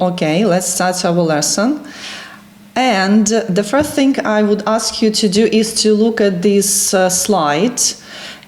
Okay, let's start our lesson. And the first thing I would ask you to do is to look at this uh, slide.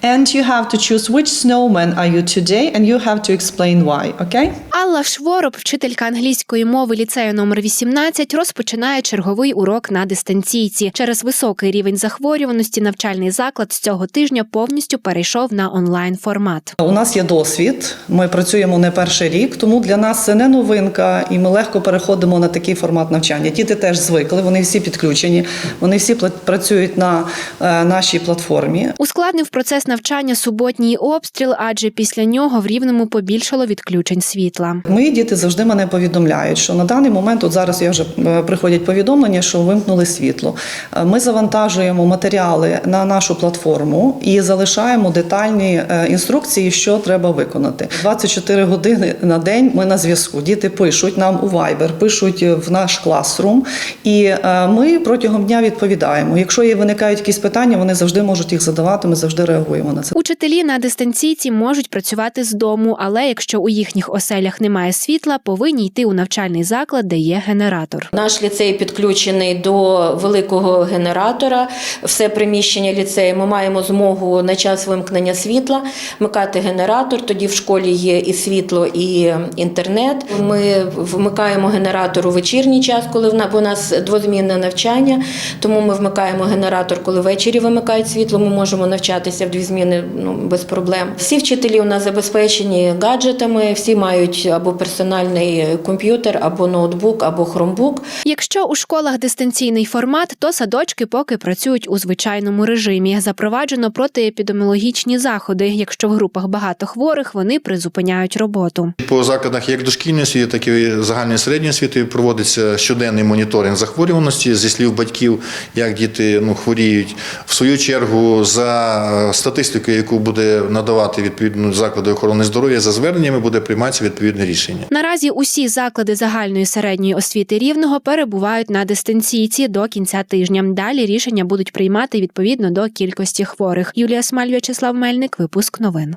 And you have to choose which snowman are you today, and you have to explain why, okay? Алла Швороб, вчителька англійської мови ліцею номер 18, розпочинає черговий урок на дистанційці. Через високий рівень захворюваності навчальний заклад з цього тижня повністю перейшов на онлайн формат. У нас є досвід. Ми працюємо не перший рік, тому для нас це не новинка, і ми легко переходимо на такий формат навчання. Діти теж звикли, вони всі підключені, вони всі працюють на е, нашій платформі. Ускладнив процес навчання суботній обстріл, адже після нього в рівному побільшало відключень світла. Мої діти завжди мене повідомляють, що на даний момент, от зараз я вже е, приходять повідомлення, що вимкнули світло. Е, Ми завантажуємо матеріали на нашу платформу і залишаємо детальні е, інструкції, що треба виконати. 24 години на день ми на зв'язку. Діти пишуть нам у Viber, пишуть в наш класрум, і ми протягом дня відповідаємо. Якщо є виникають якісь питання, вони завжди можуть їх задавати. Ми завжди реагуємо на це. Учителі на дистанційці можуть працювати з дому, але якщо у їхніх оселях немає світла, повинні йти у навчальний заклад, де є генератор. Наш ліцей підключений до великого генератора. Все приміщення ліцею ми маємо змогу на час вимкнення світла вмикати генератор. Тоді в школі є і світло, і інтернет. Ми вмикаємо генератор у вечірній час, коли в на- у нас двозмінне навчання. Тому ми вмикаємо генератор, коли ввечері вимикають світло. Ми можемо навчатися в дві зміни ну, без проблем. Всі вчителі у нас забезпечені гаджетами, всі мають або персональний комп'ютер, або ноутбук, або хромбук. Якщо у школах дистанційний формат, то садочки поки працюють у звичайному режимі. Запроваджено протиепідеміологічні заходи. Якщо в групах багато хворих, вони призупиняють роботу. По закладах як дошкільної освіти, так і загальної середньої освіти проводиться щоденний моніторинг захворюваності зі слів батьків, як діти ну, хворіють. В свою чергу, за статистикою, яку буде надавати відповідно заклади охорони здоров'я, за зверненнями буде прийматися відповідне рішення. Наразі усі заклади загальної середньої освіти рівного перебувають на дистанційці до кінця тижня. Далі рішення будуть приймати відповідно до кількості хворих. Юлія Смаль, В'ячеслав Мельник, випуск новин.